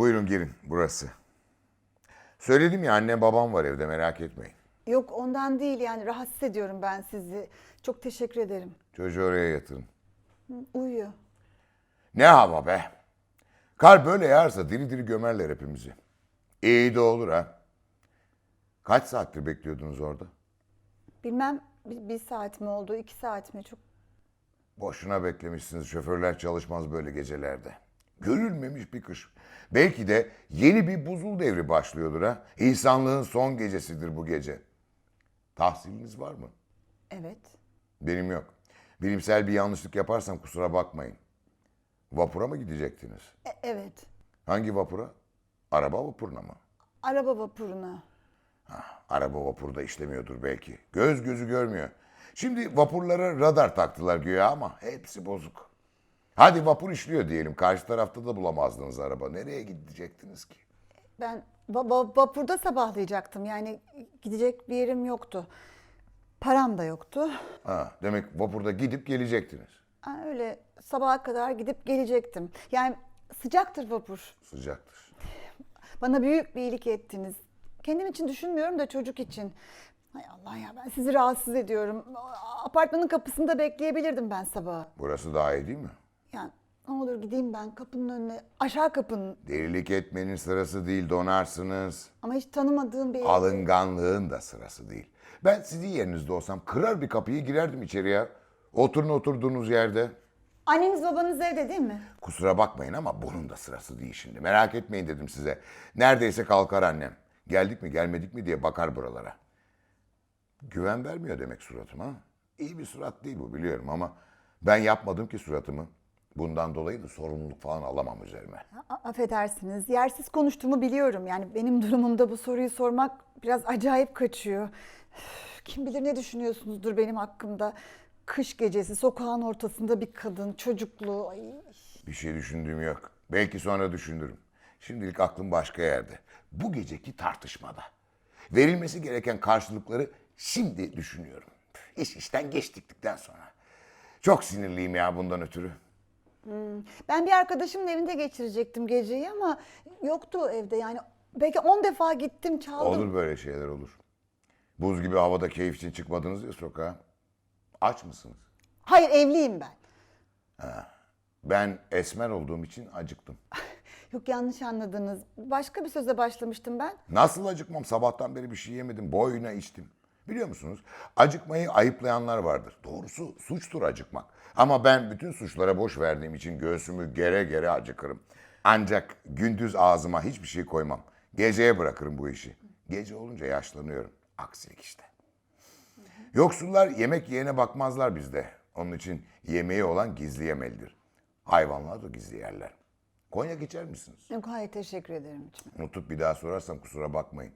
Buyurun girin burası. Söyledim ya annem babam var evde merak etmeyin. Yok ondan değil yani rahatsız ediyorum ben sizi. Çok teşekkür ederim. Çocuğu oraya yatırın. Uyuyor. Ne hava be. Kar böyle yağarsa diri diri gömerler hepimizi. İyi de olur ha. Kaç saattir bekliyordunuz orada? Bilmem bir, bir saat mi oldu, iki saat mi? Çok Boşuna beklemişsiniz. Şoförler çalışmaz böyle gecelerde. Görülmemiş bir kış. Belki de yeni bir buzul devri başlıyordur ha. İnsanlığın son gecesidir bu gece. Tahsiliniz var mı? evet. Benim yok. Bilimsel bir yanlışlık yaparsam kusura bakmayın. Vapura mı gidecektiniz? E- evet. Hangi vapura? Araba vapuruna mı? Araba vapuruna. Araba vapurda işlemiyordur belki. Göz gözü görmüyor. Şimdi vapurlara radar taktılar güya ama hepsi bozuk. Hadi vapur işliyor diyelim. Karşı tarafta da bulamazdınız araba. Nereye gidecektiniz ki? Ben va- va- vapurda sabahlayacaktım. Yani gidecek bir yerim yoktu. Param da yoktu. Ha, demek vapurda gidip gelecektiniz. Ha, öyle sabaha kadar gidip gelecektim. Yani sıcaktır vapur. Sıcaktır. Bana büyük bir iyilik ettiniz. Kendim için düşünmüyorum da çocuk için. Hay Allah ya ben sizi rahatsız ediyorum. Apartmanın kapısında bekleyebilirdim ben sabah. Burası daha iyi değil mi? Yani ne olur gideyim ben kapının önüne. Aşağı kapının. Delilik etmenin sırası değil donarsınız. Ama hiç tanımadığım bir... Alınganlığın da sırası değil. Ben sizin yerinizde olsam kırar bir kapıyı girerdim içeriye. Oturun oturduğunuz yerde. Anneniz babanız evde değil mi? Kusura bakmayın ama bunun da sırası değil şimdi. Merak etmeyin dedim size. Neredeyse kalkar annem. Geldik mi gelmedik mi diye bakar buralara. Güven vermiyor demek suratıma. İyi bir surat değil bu biliyorum ama ben yapmadım ki suratımı. Bundan dolayı da sorumluluk falan alamam üzerime. A- affedersiniz. Yersiz konuştuğumu biliyorum. Yani benim durumumda bu soruyu sormak biraz acayip kaçıyor. Üf, Kim bilir ne düşünüyorsunuzdur benim hakkımda. Kış gecesi sokağın ortasında bir kadın, çocuklu. Ay. Bir şey düşündüğüm yok. Belki sonra düşünürüm. Şimdilik aklım başka yerde. Bu geceki tartışmada. Verilmesi gereken karşılıkları şimdi düşünüyorum. İş işten geçtikten sonra. Çok sinirliyim ya bundan ötürü. Ben bir arkadaşımın evinde geçirecektim geceyi ama yoktu evde. Yani belki 10 defa gittim çaldım. Olur böyle şeyler olur. Buz gibi havada keyif için çıkmadınız ya sokağa. Aç mısınız? Hayır evliyim ben. Ben esmer olduğum için acıktım. Yok yanlış anladınız. Başka bir söze başlamıştım ben. Nasıl acıkmam? Sabahtan beri bir şey yemedim. Boyuna içtim. Biliyor musunuz? Acıkmayı ayıplayanlar vardır. Doğrusu suçtur acıkmak. Ama ben bütün suçlara boş verdiğim için göğsümü gere gere acıkırım. Ancak gündüz ağzıma hiçbir şey koymam. Geceye bırakırım bu işi. Gece olunca yaşlanıyorum. Aksilik işte. Yoksullar yemek yiyene bakmazlar bizde. Onun için yemeği olan gizli yemelidir. Hayvanlar da gizli yerler. Konyak içer misiniz? Yok hayır teşekkür ederim. içmem. Unutup bir daha sorarsam kusura bakmayın.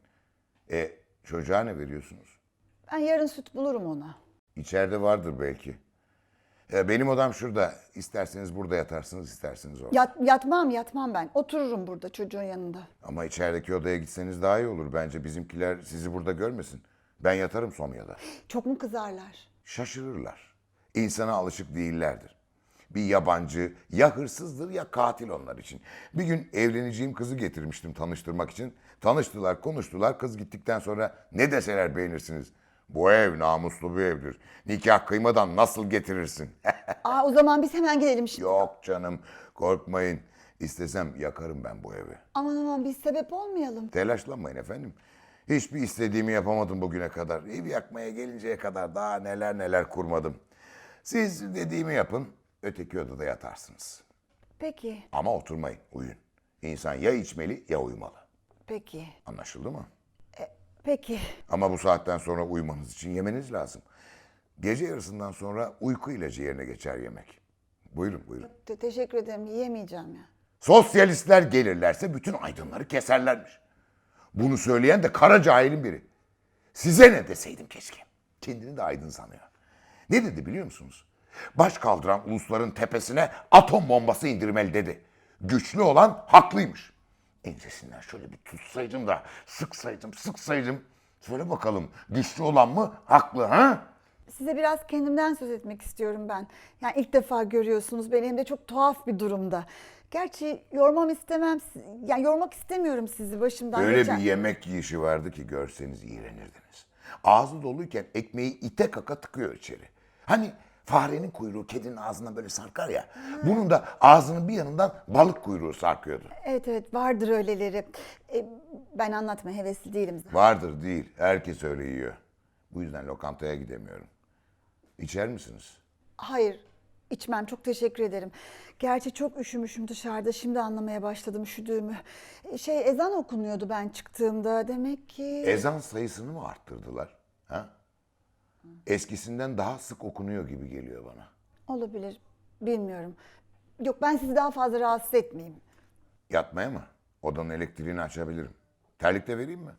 E çocuğa ne veriyorsunuz? Ben yarın süt bulurum ona. İçeride vardır belki. E, benim odam şurada. İsterseniz burada yatarsınız, isterseniz orada. Yat, yatmam yatmam ben. Otururum burada çocuğun yanında. Ama içerideki odaya gitseniz daha iyi olur bence. Bizimkiler sizi burada görmesin. Ben yatarım Somya'da. Çok mu kızarlar? Şaşırırlar. İnsana alışık değillerdir. Bir yabancı ya hırsızdır ya katil onlar için. Bir gün evleneceğim kızı getirmiştim tanıştırmak için. Tanıştılar, konuştular. Kız gittikten sonra ne deseler beğenirsiniz. Bu ev namuslu bir evdir. Nikah kıymadan nasıl getirirsin? Aa o zaman biz hemen gelelim şimdi. Yok canım korkmayın. İstesem yakarım ben bu evi. Aman aman biz sebep olmayalım. Telaşlanmayın efendim. Hiçbir istediğimi yapamadım bugüne kadar. Ev yakmaya gelinceye kadar daha neler neler kurmadım. Siz dediğimi yapın, öteki odada yatarsınız. Peki, Ama oturmayın, uyuyun. İnsan ya içmeli ya uyumalı. peki, Anlaşıldı mı? Peki. Ama bu saatten sonra uyumanız için yemeniz lazım. Gece yarısından sonra uyku ilacı yerine geçer yemek. Buyurun, buyurun. Te- teşekkür ederim. Yiyemeyeceğim ya. Sosyalistler gelirlerse bütün aydınları keserlermiş. Bunu söyleyen de kara cahilin biri. Size ne deseydim keşke. Kendini de aydın sanıyor. Ne dedi biliyor musunuz? Baş kaldıran ulusların tepesine atom bombası indirmeli dedi. Güçlü olan haklıymış. Ensesinden şöyle bir tutsaydım da sıksaydım sıksaydım. Söyle bakalım güçlü olan mı haklı ha? Size biraz kendimden söz etmek istiyorum ben. Yani ilk defa görüyorsunuz beni hem de çok tuhaf bir durumda. Gerçi yormam istemem. Yani yormak istemiyorum sizi başımdan Öyle geçen. bir yemek yiyişi vardı ki görseniz iğrenirdiniz. Ağzı doluyken ekmeği ite kaka tıkıyor içeri. Hani farenin kuyruğu kedinin ağzına böyle sarkar ya. Bunun da ağzının bir yanından balık kuyruğu sarkıyordu. Evet evet vardır öyleleri. E, ben anlatmaya hevesli değilim zaten. Vardır değil. Herkes öyle yiyor. Bu yüzden lokantaya gidemiyorum. İçer misiniz? Hayır içmem çok teşekkür ederim. Gerçi çok üşümüşüm dışarıda şimdi anlamaya başladım üşüdüğümü. E, Şey ezan okunuyordu ben çıktığımda demek ki. Ezan sayısını mı arttırdılar? Ha? Eskisinden daha sık okunuyor gibi geliyor bana. Olabilir bilmiyorum. Yok ben sizi daha fazla rahatsız etmeyeyim. Yatmaya mı? Odanın elektriğini açabilirim. Terlik de vereyim mi?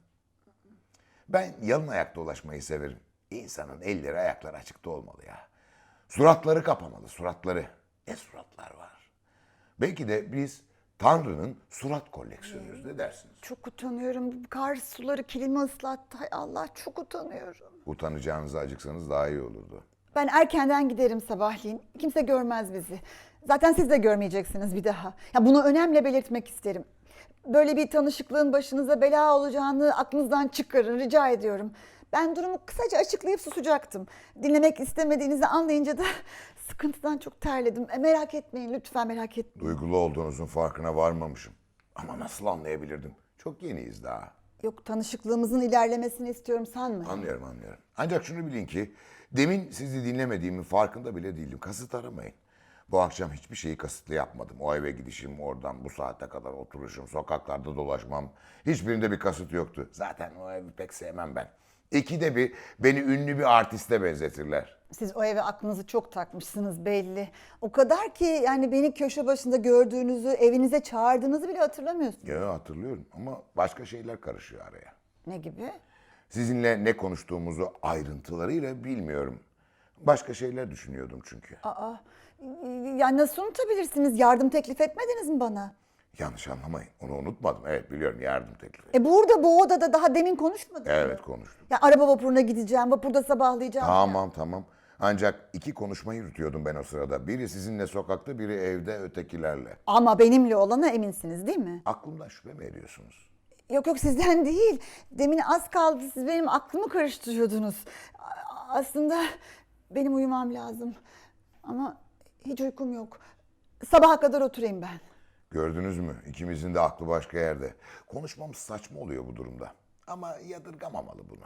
Ben yalın ayak dolaşmayı severim. İnsanın elleri ayakları açıkta olmalı ya. Suratları kapamalı, suratları. Ne suratlar var? Belki de biz Tanrı'nın surat koleksiyonuyuz ne dersiniz? Çok utanıyorum. Kar suları kilimi ıslattı. Hay Allah çok utanıyorum. Utanacağınıza acıksanız daha iyi olurdu. Ben erkenden giderim sabahleyin. Kimse görmez bizi. Zaten siz de görmeyeceksiniz bir daha. Ya bunu önemli belirtmek isterim. Böyle bir tanışıklığın başınıza bela olacağını aklınızdan çıkarın rica ediyorum. Ben durumu kısaca açıklayıp susacaktım. Dinlemek istemediğinizi anlayınca da sıkıntıdan çok terledim. E, merak etmeyin lütfen merak etmeyin. Duygulu olduğunuzun farkına varmamışım. Ama nasıl anlayabilirdim? Çok yeniyiz daha. Yok tanışıklığımızın ilerlemesini istiyorum sanmayın. Anlıyorum anlıyorum. Ancak şunu bilin ki demin sizi dinlemediğimin farkında bile değildim. Kasıt aramayın. Bu akşam hiçbir şeyi kasıtlı yapmadım. O eve gidişim, oradan bu saate kadar oturuşum, sokaklarda dolaşmam. Hiçbirinde bir kasıt yoktu. Zaten o evi pek sevmem ben. İkide bir beni ünlü bir artiste benzetirler. Siz o eve aklınızı çok takmışsınız belli. O kadar ki yani beni köşe başında gördüğünüzü, evinize çağırdığınızı bile hatırlamıyorsunuz. Ya hatırlıyorum ama başka şeyler karışıyor araya. Ne gibi? Sizinle ne konuştuğumuzu ayrıntılarıyla bilmiyorum. Başka şeyler düşünüyordum çünkü. Aa, yani nasıl unutabilirsiniz? Yardım teklif etmediniz mi bana? Yanlış anlamayın. Onu unutmadım. Evet biliyorum yardım teklifi. E burada bu odada daha demin konuşmadınız mı? Evet konuştum. Ya araba vapuruna gideceğim, vapurda sabahlayacağım. Tamam tamam. Ancak iki konuşma yürütüyordum ben o sırada. Biri sizinle sokakta, biri evde ötekilerle. Ama benimle olana eminsiniz değil mi? Aklımdan şüphe mi ediyorsunuz? Yok yok sizden değil. Demin az kaldı siz benim aklımı karıştırıyordunuz. Aslında benim uyumam lazım. Ama hiç uykum yok. Sabaha kadar oturayım ben. Gördünüz mü? İkimizin de aklı başka yerde. Konuşmamız saçma oluyor bu durumda. Ama yadırgamamalı bunu.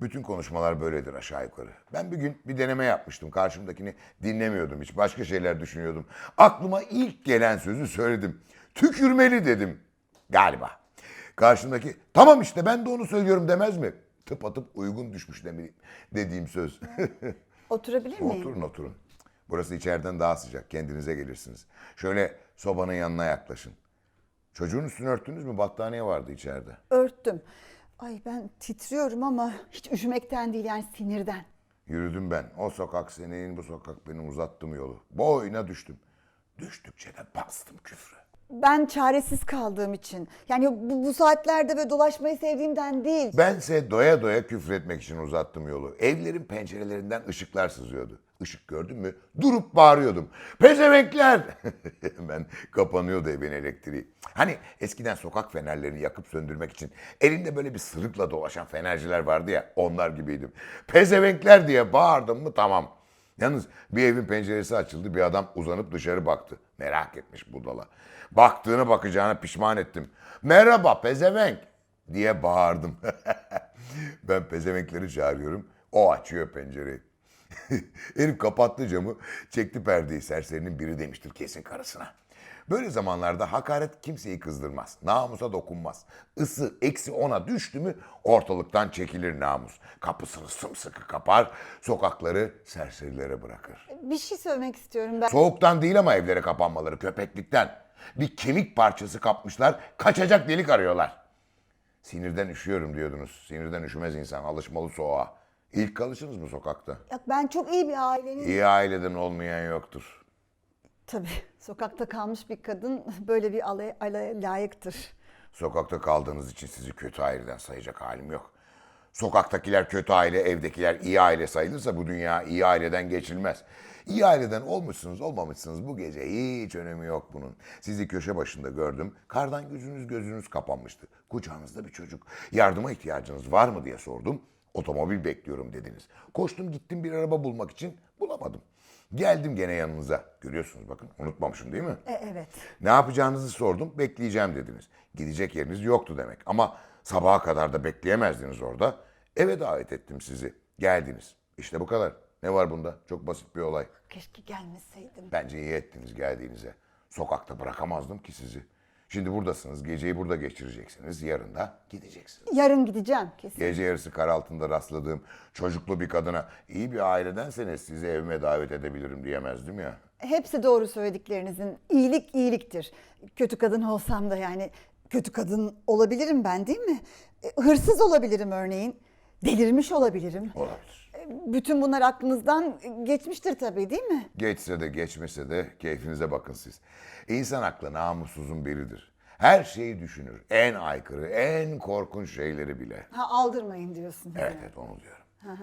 Bütün konuşmalar böyledir aşağı yukarı. Ben bir gün bir deneme yapmıştım. Karşımdakini dinlemiyordum hiç. Başka şeyler düşünüyordum. Aklıma ilk gelen sözü söyledim. Tükürmeli dedim. Galiba. Karşımdaki tamam işte ben de onu söylüyorum demez mi? Tıp atıp uygun düşmüş demi- dediğim söz. Oturabilir miyim? oturun oturun. Burası içeriden daha sıcak. Kendinize gelirsiniz. Şöyle sobanın yanına yaklaşın. Çocuğun üstünü örttünüz mü? Battaniye vardı içeride. Örttüm. Ay ben titriyorum ama hiç üşümekten değil yani sinirden. Yürüdüm ben. O sokak senin, bu sokak benim uzattım yolu. Boyuna düştüm. Düştükçe de bastım küfrü. Ben çaresiz kaldığım için. Yani bu, bu saatlerde ve dolaşmayı sevdiğimden değil. Bense doya doya küfretmek için uzattım yolu. Evlerin pencerelerinden ışıklar sızıyordu. Işık gördüm mü durup bağırıyordum. Pezevenkler! ben kapanıyordu evin elektriği. Hani eskiden sokak fenerlerini yakıp söndürmek için elinde böyle bir sırıkla dolaşan fenerciler vardı ya onlar gibiydim. Pezevenkler diye bağırdım mı tamam. Yalnız bir evin penceresi açıldı bir adam uzanıp dışarı baktı. Merak etmiş budala. Baktığını bakacağına pişman ettim. Merhaba pezevenk diye bağırdım. ben pezevenkleri çağırıyorum. O açıyor pencereyi. Herif kapattı camı, çekti perdeyi. Serserinin biri demiştir kesin karısına. Böyle zamanlarda hakaret kimseyi kızdırmaz. Namusa dokunmaz. Isı eksi ona düştü mü ortalıktan çekilir namus. Kapısını sımsıkı kapar, sokakları serserilere bırakır. Bir şey söylemek istiyorum ben. Soğuktan değil ama evlere kapanmaları köpeklikten. Bir kemik parçası kapmışlar, kaçacak delik arıyorlar. Sinirden üşüyorum diyordunuz. Sinirden üşümez insan, alışmalı soğuğa. İlk kalışınız mı sokakta? Ya ben çok iyi bir ailenin... İyi aileden olmayan yoktur. Tabii sokakta kalmış bir kadın böyle bir alay, alaya layıktır. Sokakta kaldığınız için sizi kötü aileden sayacak halim yok. Sokaktakiler kötü aile, evdekiler iyi aile sayılırsa bu dünya iyi aileden geçilmez. İyi aileden olmuşsunuz olmamışsınız bu gece hiç önemi yok bunun. Sizi köşe başında gördüm. Kardan gözünüz gözünüz kapanmıştı. Kucağınızda bir çocuk. Yardıma ihtiyacınız var mı diye sordum. Otomobil bekliyorum dediniz. Koştum gittim bir araba bulmak için bulamadım. Geldim gene yanınıza. Görüyorsunuz bakın unutmamışım değil mi? E, evet. Ne yapacağınızı sordum, bekleyeceğim dediniz. Gidecek yeriniz yoktu demek. Ama sabaha kadar da bekleyemezdiniz orada. Eve davet ettim sizi. Geldiniz. İşte bu kadar. Ne var bunda? Çok basit bir olay. Keşke gelmeseydim. Bence iyi ettiniz geldiğinize. Sokakta bırakamazdım ki sizi. Şimdi buradasınız, geceyi burada geçireceksiniz. Yarın da gideceksiniz. Yarın gideceğim kesin. Gece yarısı kar altında rastladığım çocuklu bir kadına iyi bir ailedenseniz sizi evime davet edebilirim diyemezdim ya. Hepsi doğru söylediklerinizin. İyilik iyiliktir. Kötü kadın olsam da yani kötü kadın olabilirim ben değil mi? E, Hırsız olabilirim örneğin. Delirmiş olabilirim. Olabilir. Bütün bunlar aklınızdan geçmiştir tabii değil mi? Geçse de geçmese de keyfinize bakın siz. İnsan aklı namussuzun biridir. Her şeyi düşünür. En aykırı, en korkunç şeyleri bile. Ha aldırmayın diyorsunuz. Evet, yani. evet onu diyorum.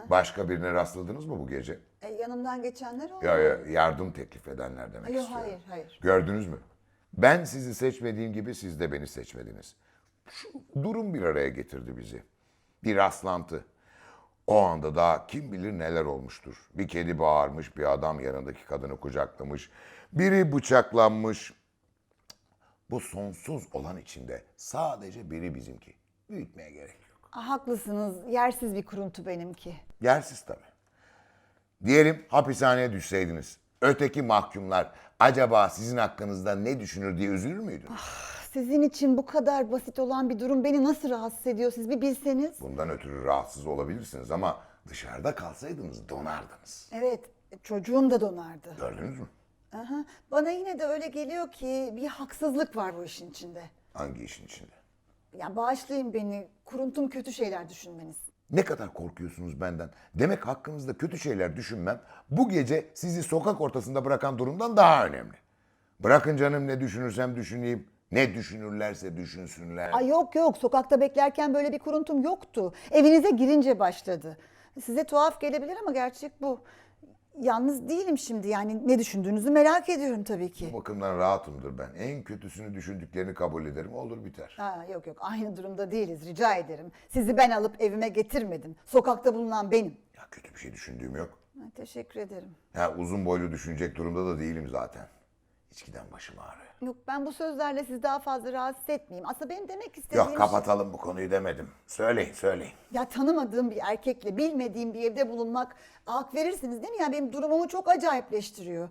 Başka birine rastladınız mı bu gece? E, yanımdan geçenler oldu. Ya, ya yardım teklif edenler demek Yok, istiyorum. hayır, hayır. Gördünüz mü? Ben sizi seçmediğim gibi siz de beni seçmediniz. Şu durum bir araya getirdi bizi. Bir rastlantı. O anda da kim bilir neler olmuştur. Bir kedi bağırmış, bir adam yanındaki kadını kucaklamış. Biri bıçaklanmış. Bu sonsuz olan içinde sadece biri bizimki. Büyütmeye gerek yok. Ah, Haklısınız. Yersiz bir kuruntu benimki. Yersiz tabii. Diyelim hapishaneye düşseydiniz. Öteki mahkumlar acaba sizin hakkınızda ne düşünür diye üzülür müydünüz? Sizin için bu kadar basit olan bir durum beni nasıl rahatsız ediyor siz bir bilseniz. Bundan ötürü rahatsız olabilirsiniz ama dışarıda kalsaydınız donardınız. Evet, çocuğum da donardı. Gördünüz mü? Aha, bana yine de öyle geliyor ki bir haksızlık var bu işin içinde. Hangi işin içinde? Ya bağışlayın beni, kuruntum kötü şeyler düşünmeniz. Ne kadar korkuyorsunuz benden? Demek hakkınızda kötü şeyler düşünmem bu gece sizi sokak ortasında bırakan durumdan daha önemli. Bırakın canım ne düşünürsem düşüneyim. Ne düşünürlerse düşünsünler. Ay yok yok, sokakta beklerken böyle bir kuruntum yoktu. Evinize girince başladı. Size tuhaf gelebilir ama gerçek bu. Yalnız değilim şimdi yani ne düşündüğünüzü merak ediyorum tabii ki. Bu bakımdan rahatımdır ben. En kötüsünü düşündüklerini kabul ederim. Olur biter. Ha, yok yok aynı durumda değiliz rica ederim. Sizi ben alıp evime getirmedim. Sokakta bulunan benim. Ya kötü bir şey düşündüğüm yok. Ha, teşekkür ederim. Ya uzun boylu düşünecek durumda da değilim zaten. İçkiden başım ağrıyor. Yok ben bu sözlerle sizi daha fazla rahatsız etmeyeyim. Aslında benim demek istediğim Yok kapatalım bu konuyu demedim. Söyleyin söyleyin. Ya tanımadığım bir erkekle bilmediğim bir evde bulunmak hak verirsiniz değil mi? Yani benim durumumu çok acayipleştiriyor.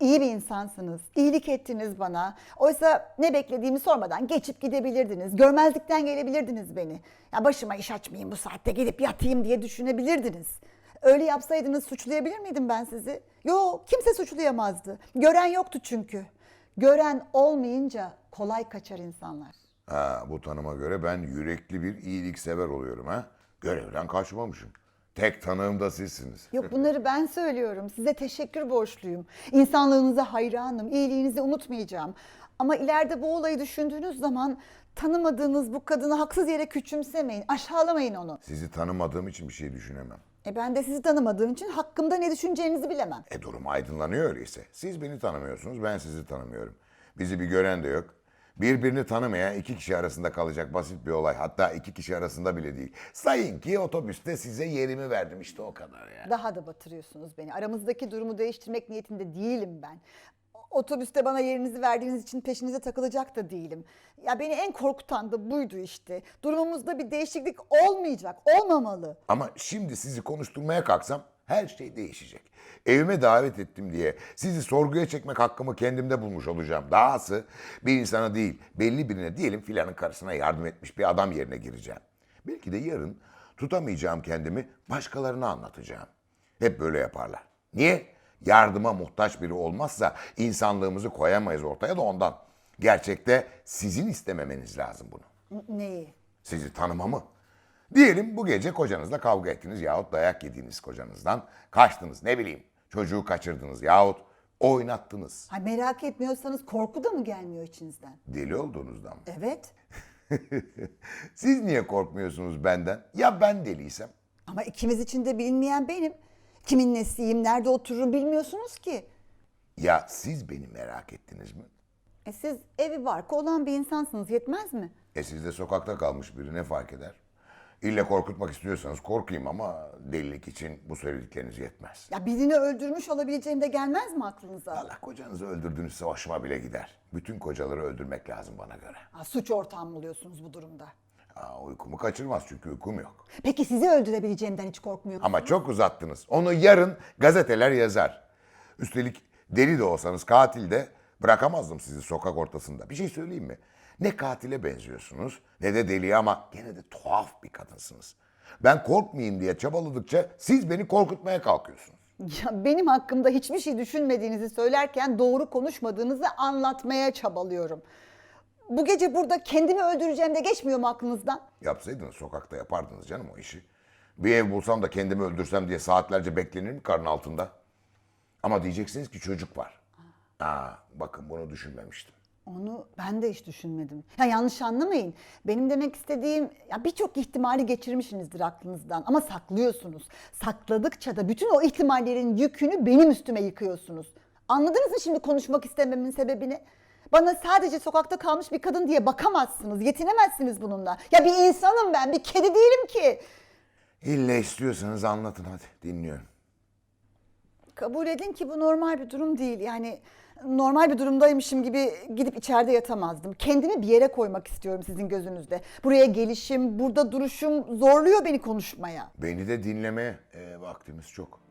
İyi bir insansınız. iyilik ettiniz bana. Oysa ne beklediğimi sormadan geçip gidebilirdiniz. Görmezlikten gelebilirdiniz beni. Ya başıma iş açmayayım bu saatte gidip yatayım diye düşünebilirdiniz. Öyle yapsaydınız suçlayabilir miydim ben sizi? Yok kimse suçlayamazdı. Gören yoktu çünkü. Gören olmayınca kolay kaçar insanlar. Ha, bu tanıma göre ben yürekli bir iyiliksever oluyorum ha. Görevden kaçmamışım. Tek tanığım da sizsiniz. Yok bunları ben söylüyorum. Size teşekkür borçluyum. İnsanlığınıza hayranım. iyiliğinizi unutmayacağım. Ama ileride bu olayı düşündüğünüz zaman tanımadığınız bu kadını haksız yere küçümsemeyin. Aşağılamayın onu. Sizi tanımadığım için bir şey düşünemem. E ben de sizi tanımadığım için hakkımda ne düşüneceğinizi bilemem. E durum aydınlanıyor öyleyse. Siz beni tanımıyorsunuz, ben sizi tanımıyorum. Bizi bir gören de yok. Birbirini tanımayan iki kişi arasında kalacak basit bir olay. Hatta iki kişi arasında bile değil. Sayın ki otobüste size yerimi verdim işte o kadar ya. Daha da batırıyorsunuz beni. Aramızdaki durumu değiştirmek niyetinde değilim ben. Otobüste bana yerinizi verdiğiniz için peşinize takılacak da değilim. Ya beni en korkutan da buydu işte. Durumumuzda bir değişiklik olmayacak, olmamalı. Ama şimdi sizi konuşturmaya kalksam her şey değişecek. Evime davet ettim diye sizi sorguya çekmek hakkımı kendimde bulmuş olacağım. Dahası bir insana değil belli birine diyelim filanın karısına yardım etmiş bir adam yerine gireceğim. Belki de yarın tutamayacağım kendimi başkalarına anlatacağım. Hep böyle yaparlar. Niye? Yardıma muhtaç biri olmazsa insanlığımızı koyamayız ortaya da ondan. Gerçekte sizin istememeniz lazım bunu. Neyi? Sizi tanımamı. Diyelim bu gece kocanızla kavga ettiniz yahut dayak yediğiniz kocanızdan kaçtınız ne bileyim çocuğu kaçırdınız yahut oynattınız. Ha merak etmiyorsanız korku da mı gelmiyor içinizden? Deli olduğunuzdan mı? Evet. Siz niye korkmuyorsunuz benden? Ya ben deliysem? Ama ikimiz için de bilinmeyen benim. Kimin nesiyim, nerede otururum bilmiyorsunuz ki. Ya siz beni merak ettiniz mi? E siz evi barkı olan bir insansınız yetmez mi? E siz de sokakta kalmış biri ne fark eder? İlle korkutmak istiyorsanız korkayım ama delilik için bu söyledikleriniz yetmez. Ya birini öldürmüş olabileceğim de gelmez mi aklınıza? Allah kocanızı öldürdüğünüzse hoşuma bile gider. Bütün kocaları öldürmek lazım bana göre. Ha, suç ortağım oluyorsunuz bu durumda? Aa, uykumu kaçırmaz çünkü uykum yok. Peki sizi öldürebileceğimden hiç korkmuyor musunuz? Ama çok uzattınız. Onu yarın gazeteler yazar. Üstelik deli de olsanız katil de bırakamazdım sizi sokak ortasında. Bir şey söyleyeyim mi? Ne katile benziyorsunuz ne de deliye ama gene de tuhaf bir kadınsınız. Ben korkmayayım diye çabaladıkça siz beni korkutmaya kalkıyorsunuz. Ya benim hakkımda hiçbir şey düşünmediğinizi söylerken doğru konuşmadığınızı anlatmaya çabalıyorum. Bu gece burada kendimi öldüreceğim de geçmiyor mu aklınızdan? Yapsaydınız sokakta yapardınız canım o işi. Bir ev bulsam da kendimi öldürsem diye saatlerce beklenir mi karın altında? Ama diyeceksiniz ki çocuk var. Aa, bakın bunu düşünmemiştim. Onu ben de hiç düşünmedim. Ya yanlış anlamayın. Benim demek istediğim ya birçok ihtimali geçirmişsinizdir aklınızdan ama saklıyorsunuz. Sakladıkça da bütün o ihtimallerin yükünü benim üstüme yıkıyorsunuz. Anladınız mı şimdi konuşmak istememin sebebini? Bana sadece sokakta kalmış bir kadın diye bakamazsınız. Yetinemezsiniz bununla. Ya bir insanım ben, bir kedi değilim ki. İlle istiyorsanız anlatın hadi dinliyorum. Kabul edin ki bu normal bir durum değil. Yani normal bir durumdaymışım gibi gidip içeride yatamazdım. Kendimi bir yere koymak istiyorum sizin gözünüzde. Buraya gelişim, burada duruşum zorluyor beni konuşmaya. Beni de dinlemeye e, vaktimiz çok.